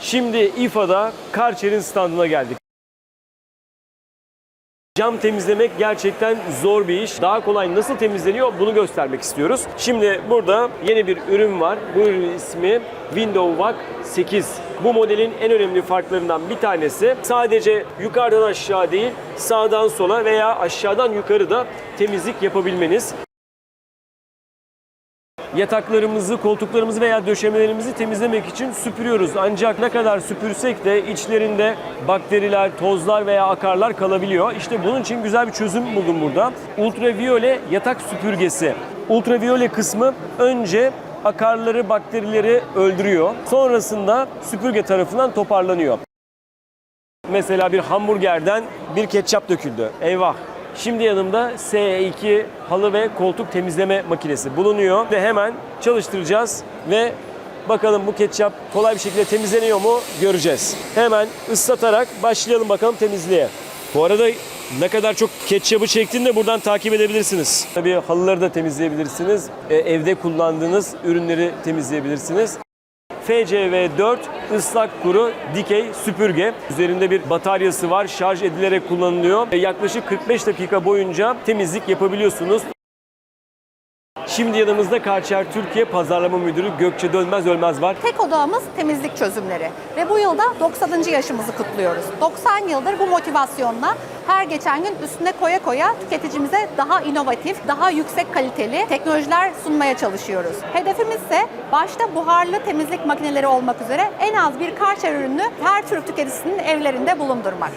Şimdi İFA'da Karcher'in standına geldik. Cam temizlemek gerçekten zor bir iş. Daha kolay nasıl temizleniyor bunu göstermek istiyoruz. Şimdi burada yeni bir ürün var. Bu ürünün ismi Window Vac 8. Bu modelin en önemli farklarından bir tanesi sadece yukarıdan aşağı değil sağdan sola veya aşağıdan yukarı da temizlik yapabilmeniz. Yataklarımızı, koltuklarımızı veya döşemelerimizi temizlemek için süpürüyoruz. Ancak ne kadar süpürsek de içlerinde bakteriler, tozlar veya akarlar kalabiliyor. İşte bunun için güzel bir çözüm buldum burada. Ultraviyole yatak süpürgesi. Ultraviyole kısmı önce akarları, bakterileri öldürüyor. Sonrasında süpürge tarafından toparlanıyor. Mesela bir hamburgerden bir ketçap döküldü. Eyvah. Şimdi yanımda S2 halı ve koltuk temizleme makinesi bulunuyor. Ve hemen çalıştıracağız ve bakalım bu ketçap kolay bir şekilde temizleniyor mu göreceğiz. Hemen ıslatarak başlayalım bakalım temizliğe. Bu arada ne kadar çok ketçabı çektiğini de buradan takip edebilirsiniz. Tabii halıları da temizleyebilirsiniz. E, Evde kullandığınız ürünleri temizleyebilirsiniz. FCV4 ıslak kuru dikey süpürge. Üzerinde bir bataryası var. Şarj edilerek kullanılıyor. E, Yaklaşık 45 dakika boyunca temizlik yapabiliyorsunuz. Şimdi yanımızda Karcher Türkiye Pazarlama Müdürü Gökçe Dönmez Ölmez var. Tek odağımız temizlik çözümleri ve bu yılda 90. yaşımızı kutluyoruz. 90 yıldır bu motivasyonla her geçen gün üstüne koya koya tüketicimize daha inovatif, daha yüksek kaliteli teknolojiler sunmaya çalışıyoruz. Hedefimiz ise başta buharlı temizlik makineleri olmak üzere en az bir Karcher ürünü her Türk tüketicisinin evlerinde bulundurmak.